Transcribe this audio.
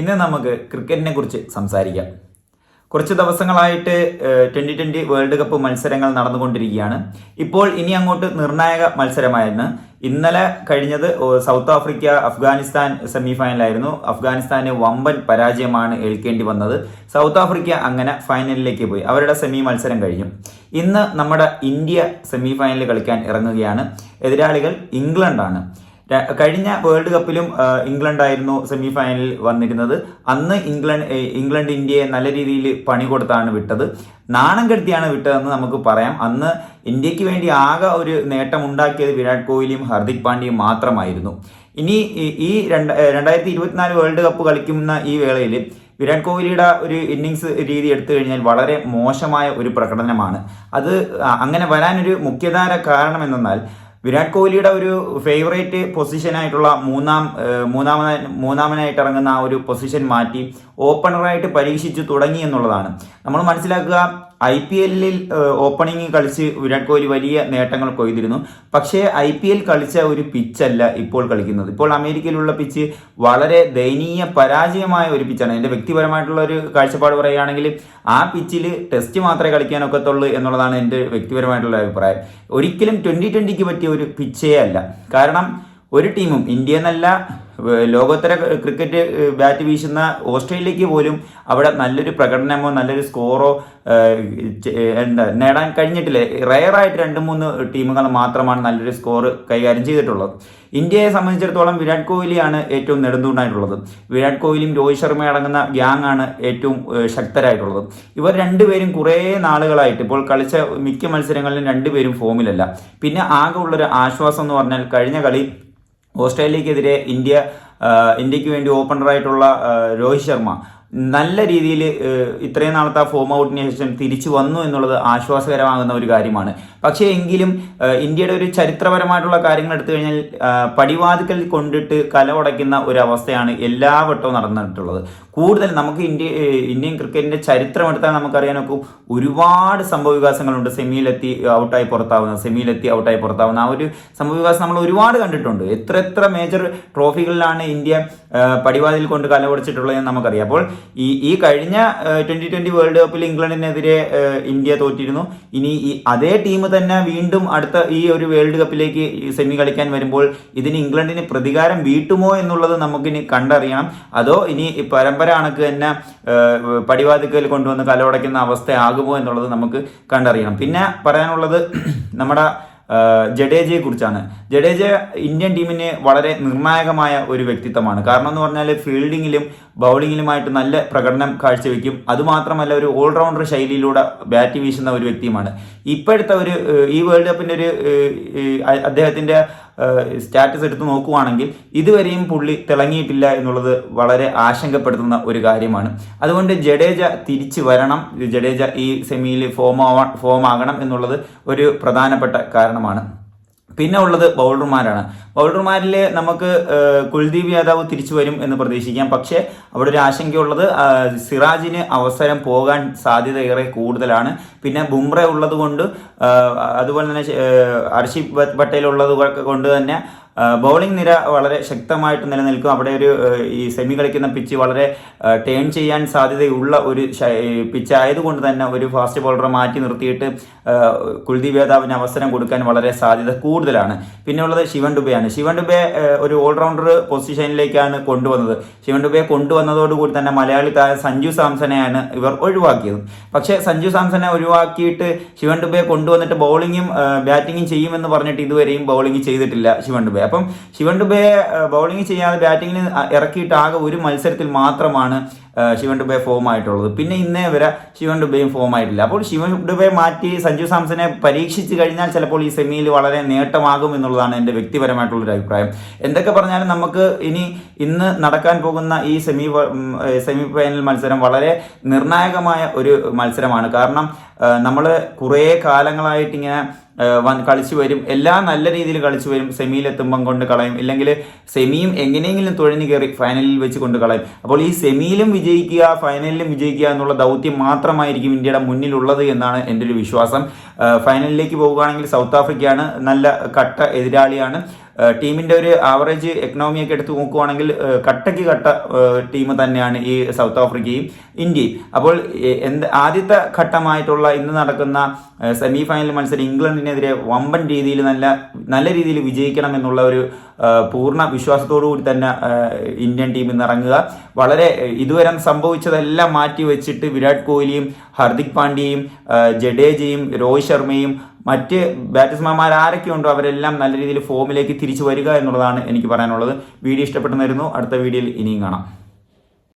ഇന്ന് നമുക്ക് ക്രിക്കറ്റിനെ കുറിച്ച് സംസാരിക്കാം. കുറച്ച് ദിവസങ്ങളായിട്ട് ട്വന്റി ട്വന്റി വേൾഡ് കപ്പ് മത്സരങ്ങൾ നടന്നുകൊണ്ടിരിക്കുകയാണ്. ഇപ്പോൾ ഇനി അങ്ങോട്ട് നിർണായക മത്സരമായിരുന്നു. ഇന്നലെ കഴിഞ്ഞത് സൗത്ത് ആഫ്രിക്ക അഫ്ഗാനിസ്ഥാൻ സെമി ഫൈനലായിരുന്നു അഫ്ഗാനിസ്ഥാന് വമ്പൻ പരാജയമാണ് ഏൽക്കേണ്ടി വന്നത്. സൗത്ത് ആഫ്രിക്ക അങ്ങനെ ഫൈനലിലേക്ക് പോയി. അവരുടെ സെമി മത്സരം കഴിഞ്ഞു. ഇന്ന് നമ്മുടെ ഇന്ത്യ സെമി കളിക്കാൻ ഇറങ്ങുകയാണ്. എതിരാളികൾ ഇംഗ്ലണ്ടാണ്. കഴിഞ്ഞ വേൾഡ് കപ്പിലും ഇംഗ്ലണ്ട് ആയിരുന്നു സെമി ഫൈനലിൽ വന്നിരുന്നത്. അന്ന് ഇംഗ്ലണ്ട് ഇംഗ്ലണ്ട് ഇന്ത്യയെ നല്ല രീതിയിൽ പണി കൊടുത്താണ് വിട്ടത്. നാണം കെടുത്തിയാണ് വിട്ടതെന്ന് നമുക്ക് പറയാം. അന്ന് ഇന്ത്യയ്ക്ക് വേണ്ടി ആകെ ഒരു നേട്ടം ഉണ്ടാക്കിയത് വിരാട് കോഹ്ലിയും ഹർദിക് പാണ്ഡ്യയും മാത്രമായിരുന്നു. ഇനി ഈ- രണ്ട് രണ്ടായിരത്തി ഇരുപത്തിനാല് വേൾഡ് കപ്പ് കളിക്കുന്ന ഈ വേളയിൽ വിരാട് കോഹ്ലിയുടെ ഒരു ഇന്നിങ്സ് രീതി എടുത്തു കഴിഞ്ഞാൽ വളരെ മോശമായ ഒരു പ്രകടനമാണ്. അത് അങ്ങനെ വരാനൊരു മുഖ്യധാര കാരണം എന്തെന്നാൽ വിരാട് കോഹ്ലിയുടെ ഒരു ഫേവറേറ്റ് പൊസിഷനായിട്ടുള്ള മൂന്നാം മൂന്നാമന മൂന്നാമനായിട്ട് ഇറങ്ങുന്ന ആ ഒരു പൊസിഷൻ മാറ്റി ഓപ്പണറായിട്ട് പരീക്ഷിച്ചു തുടങ്ങി എന്നുള്ളതാണ്. നമ്മൾ മനസ്സിലാക്കുക ഐ പി എല്ലിൽ ഓപ്പണിംഗ് കളിച്ച് വിരാട് കോഹ്ലി വലിയ നേട്ടങ്ങൾ കൊയ്തിരുന്നു. പക്ഷേ ഐ പി എൽ കളിച്ച ഒരു പിച്ചല്ല ഇപ്പോൾ കളിക്കുന്നത്. ഇപ്പോൾ അമേരിക്കയിലുള്ള പിച്ച് വളരെ ദയനീയ പരാജയമായ ഒരു പിച്ചാണ്. എന്റെ വ്യക്തിപരമായിട്ടുള്ള ഒരു കാഴ്ചപ്പാട് പറയുകയാണെങ്കിൽ ആ പിച്ചിൽ ടെസ്റ്റ് മാത്രമേ കളിക്കാനൊക്കത്തുള്ളൂ എന്നുള്ളതാണ് എന്റെ വ്യക്തിപരമായിട്ടുള്ള അഭിപ്രായം. ഒരിക്കലും ട്വന്റി ട്വന്റിക്ക് പറ്റിയ ഒരു പിച്ചേ അല്ല. കാരണം ഒരു ടീമും ഇന്ത്യ എന്നല്ല ലോകോത്തര ക്രിക്കറ്റ് ബാറ്റ് വീശുന്ന ഓസ്ട്രേലിയക്ക് പോലും അവിടെ നല്ലൊരു പ്രകടനമോ നല്ലൊരു സ്കോറോ എന്താ നേടാൻ കഴിഞ്ഞിട്ടില്ല. റയറായിട്ട് രണ്ട് മൂന്ന് ടീമുകൾ മാത്രമാണ് നല്ലൊരു സ്കോർ കൈകാര്യം ചെയ്തിട്ടുള്ളത്. ഇന്ത്യയെ സംബന്ധിച്ചിടത്തോളം വിരാട് കോഹ്ലിയാണ് ഏറ്റവും നെടുന്തൂണായിട്ടുള്ളത്. വിരാട് കോഹ്ലിയും രോഹിത് ശർമ്മ അടങ്ങുന്ന ഗ്യാങ് ആണ് ഏറ്റവും ശക്തരായിട്ടുള്ളത്. ഇവർ രണ്ടുപേരും കുറേ നാളുകളായിട്ട് ഇപ്പോൾ കളിച്ച മിക്ക മത്സരങ്ങളിലും രണ്ടുപേരും ഫോമിലല്ല. പിന്നെ ആകെ ഉള്ളൊരു ആശ്വാസം എന്ന് പറഞ്ഞാൽ കഴിഞ്ഞ കളി ഓസ്ട്രേലിയക്കെതിരെ ഇന്ത്യ ഇന്ത്യയ്ക്ക് വേണ്ടി ഓപ്പണറായിട്ടുള്ള രോഹിത് ശർമ്മ. നല്ല രീതിയിൽ ഇത്രയും നാളത്തെ ഫോം ഔട്ടിന് ശേഷം തിരിച്ചു വന്നു എന്നുള്ളത് ആശ്വാസകരമാകുന്ന ഒരു കാര്യമാണ്. പക്ഷേ എങ്കിലും ഇന്ത്യയുടെ ഒരു ചരിത്രപരമായിട്ടുള്ള കാര്യങ്ങൾ എടുത്തു കഴിഞ്ഞാൽ പടിവാതിക്കൽ കൊണ്ടിട്ട് കല ഉടയ്ക്കുന്ന ഒരു അവസ്ഥയാണ് എല്ലാ വട്ടവും നടന്നിട്ടുള്ളത്. കൂടുതൽ നമുക്ക് ഇന്ത്യ ഇന്ത്യൻ ക്രിക്കറ്റിന്റെ ചരിത്രം എടുത്താൽ നമുക്കറിയാനൊക്കെ ഒരുപാട് സംഭവ വികാസങ്ങളുണ്ട് സെമിയിലെത്തി ഔട്ടായി പുറത്താവുന്ന സെമിയിലെത്തി ഔട്ടായി പുറത്താവുന്ന ആ ഒരു സംഭവവികാസം നമ്മൾ ഒരുപാട് കണ്ടിട്ടുണ്ട്. എത്ര എത്ര മേജർ ട്രോഫികളിലാണ് ഇന്ത്യ പടിവാതിൽ കൊണ്ട് കല ഉടച്ചിട്ടുള്ളതെന്ന് നമുക്കറിയാം. അപ്പോൾ ഈ ഈ കഴിഞ്ഞ ട്വന്റി ട്വന്റി വേൾഡ് കപ്പിൽ ഇംഗ്ലണ്ടിനെതിരെ ഇന്ത്യ തോറ്റിരുന്നു. ഇനി ഈ അതേ ടീം തന്നെ വീണ്ടും അടുത്ത ഈ ഒരു വേൾഡ് കപ്പിലേക്ക് സെമി കളിക്കാൻ വരുമ്പോൾ ഇതിന് ഇംഗ്ലണ്ടിന് പ്രതികാരം വീട്ടുമോ എന്നുള്ളത് നമുക്കിനി കണ്ടറിയണം. അതോ ഇനി പരമ്പര കണക്ക് തന്നെ പടിവാതിക്കൽ കൊണ്ടുവന്ന് അവസ്ഥ അവസ്ഥയാകുമോ എന്നുള്ളത് നമുക്ക് കണ്ടറിയണം. പിന്നെ പറയാനുള്ളത് നമ്മുടെ ഏഹ്, ജഡേജയെ കുറിച്ചാണ്. ജഡേജ ഇന്ത്യൻ ടീമിന് വളരെ നിർണായകമായ ഒരു വ്യക്തിത്വമാണ്. കാരണം എന്ന് പറഞ്ഞാൽ ഫീൽഡിങ്ങിലും ബൗളിങ്ങിലുമായിട്ട് നല്ല പ്രകടനം കാഴ്ചവെക്കും. അതുമാത്രമല്ല ഒരു ഓൾറൗണ്ടർ ശൈലിയിലൂടെ ബാറ്റ് വീശുന്ന ഒരു വ്യക്തിയുമാണ്. ഇപ്പോഴത്തെ ഒരു ഈ വേൾഡ് കപ്പിന്റെ ഒരു അദ്ദേഹത്തിന്റെ സ്റ്റാറ്റസ് എടുത്ത് നോക്കുവാണെങ്കിൽ ഇതുവരെയും പുള്ളി തിളങ്ങിയിട്ടില്ല എന്നുള്ളത് വളരെ ആശങ്കപ്പെടുത്തുന്ന ഒരു കാര്യമാണ്. അതുകൊണ്ട് ജഡേജ തിരിച്ചു വരണം. ജഡേജ ഈ സെമിയിൽ ഫോം ആവാ ഫോം ആകണം എന്നുള്ളത് ഒരു പ്രധാനപ്പെട്ട കാരണമാണ്. പിന്നെ ഉള്ളത് ബൗളർമാരാണ് ബൗളർമാരിൽ നമുക്ക് കുൽദീപ് യാദവ് തിരിച്ചു വരും എന്ന് പ്രതീക്ഷിക്കാം. പക്ഷേ അവിടെ ഒരു ആശങ്കയുള്ളത് സിറാജിന് അവസരം പോകാൻ സാധ്യത ഏറെ കൂടുതലാണ്. പിന്നെ ബുംറ ഉള്ളത് കൊണ്ട് അതുപോലെ തന്നെ അർഷി പട്ടേൽ ഉള്ളത് കൊണ്ട് തന്നെ ബൗളിംഗ് നിര വളരെ ശക്തമായിട്ട് നിലനിൽക്കും. അവിടെ ഒരു ഈ സെമി കളിക്കുന്ന പിച്ച് വളരെ ടേൺ ചെയ്യാൻ സാധ്യതയുള്ള ഒരു പിച്ച് ആയതുകൊണ്ട് തന്നെ ഒരു ഫാസ്റ്റ് ബോളറെ മാറ്റി നിർത്തിയിട്ട് കുൽദീപ് യാദവിന് അവസരം കൊടുക്കാൻ വളരെ സാധ്യത കൂടുതലാണ്. പിന്നെ ഉള്ളത് ശിവൻ ഡുബെയാണ്. ശിവൻ ഡുബെ ഒരു ഓൾറൗണ്ടർ പൊസിഷനിലേക്കാണ് കൊണ്ടുവന്നത്. ശിവൻ ഡുബെ കൊണ്ടുവന്നതോടുകൂടി തന്നെ മലയാളി താരം സഞ്ജു സാംസനെയാണ് ഇവർ ഒഴിവാക്കിയത്. പക്ഷേ സഞ്ജു സാംസനെ ഒഴിവാക്കിയിട്ട് ശിവൻ ഡുബെ കൊണ്ടുവന്നിട്ട് ബൗളിങ്ങും ബാറ്റിങ്ങും ചെയ്യുമെന്ന് പറഞ്ഞിട്ട് ഇതുവരെയും ബൗളിംഗ് ചെയ്തിട്ടില്ല ശിവൻ ഡുബെ. അപ്പം ശിവൻ ദുബയെ ബൗളിംഗ് ചെയ്യാതെ ബാറ്റിങ്ങിന് ഇറക്കിയിട്ട് ആകെ ഒരു മത്സരത്തിൽ മാത്രമാണ് ശിവൻ ഡുബെ ഫോം ആയിട്ടുള്ളത്. പിന്നെ ഇന്നേ വരെ ശിവൻ ഡുബെയും ഫോം ആയിട്ടില്ല. അപ്പോൾ ശിവൻ ഡുബെ മാറ്റി സഞ്ജു സാംസനെ പരീക്ഷിച്ച് കഴിഞ്ഞാൽ ചിലപ്പോൾ ഈ സെമിയിൽ വളരെ നേട്ടമാകും എന്നുള്ളതാണ് എന്റെ വ്യക്തിപരമായിട്ടുള്ളൊരു അഭിപ്രായം. എന്തൊക്കെ പറഞ്ഞാലും നമുക്ക് ഇനി ഇന്ന് നടക്കാൻ പോകുന്ന ഈ സെമി സെമി ഫൈനൽ മത്സരം വളരെ നിർണായകമായ ഒരു മത്സരമാണ്. കാരണം നമ്മൾ കുറേ കാലങ്ങളായിട്ട് ഇങ്ങനെ കളിച്ചു വരും. എല്ലാം നല്ല രീതിയിൽ കളിച്ചു വരും. സെമിയിലെത്തുമ്പം കൊണ്ട് കളയും. ഇല്ലെങ്കിൽ സെമിയും എങ്ങനെയെങ്കിലും തുഴഞ്ഞു കയറി ഫൈനലിൽ വെച്ച് കൊണ്ട് കളയും. അപ്പോൾ ഈ സെമിയിലും വിജയിക്കുക ഫൈനലിലും വിജയിക്കുക എന്നുള്ള ദൗത്യം മാത്രമായിരിക്കും ഇന്ത്യയുടെ മുന്നിലുള്ളത് എന്നാണ് എന്റെ ഒരു വിശ്വാസം. ഫൈനലിലേക്ക് പോവുകയാണെങ്കിൽ സൗത്ത് ആഫ്രിക്കയാണ് നല്ല കട്ട എതിരാളിയാണ്. ടീമിന്റെ ഒരു ആവറേജ് എക്കണോമിയൊക്കെ എടുത്ത് നോക്കുവാണെങ്കിൽ കട്ടയ്ക്ക് കട്ട ടീം തന്നെയാണ് ഈ സൗത്ത് ആഫ്രിക്കയും ഇന്ത്യയും. അപ്പോൾ എന്ത് ആദ്യത്തെ ഘട്ടമായിട്ടുള്ള ഇന്ന് നടക്കുന്ന സെമി ഫൈനൽ മത്സരം ഇംഗ്ലണ്ടിനെതിരെ വമ്പൻ രീതിയിൽ നല്ല നല്ല രീതിയിൽ വിജയിക്കണം എന്നുള്ള ഒരു പൂർണ വിശ്വാസത്തോടു കൂടി തന്നെ ഇന്ത്യൻ ടീം ഇന്ന് ഇറങ്ങുക. വളരെ ഇതുവരെ സംഭവിച്ചതെല്ലാം മാറ്റി വെച്ചിട്ട് വിരാട് കോഹ്ലിയും ഹർദിക് പാണ്ഡ്യയും ജഡേജയും രോഹിത് ശർമ്മയും മറ്റ് ബാറ്റ്സ്മാൻമാർ ആരൊക്കെ ഉണ്ടോ അവരെല്ലാം നല്ല രീതിയിൽ ഫോമിലേക്ക് തിരിച്ചു വരിക എന്നുള്ളതാണ് എനിക്ക് പറയാനുള്ളത്. വീഡിയോ ഇഷ്ടപ്പെട്ടെന്നായിരുന്നു അടുത്ത വീഡിയോയിൽ ഇനിയും കാണാം.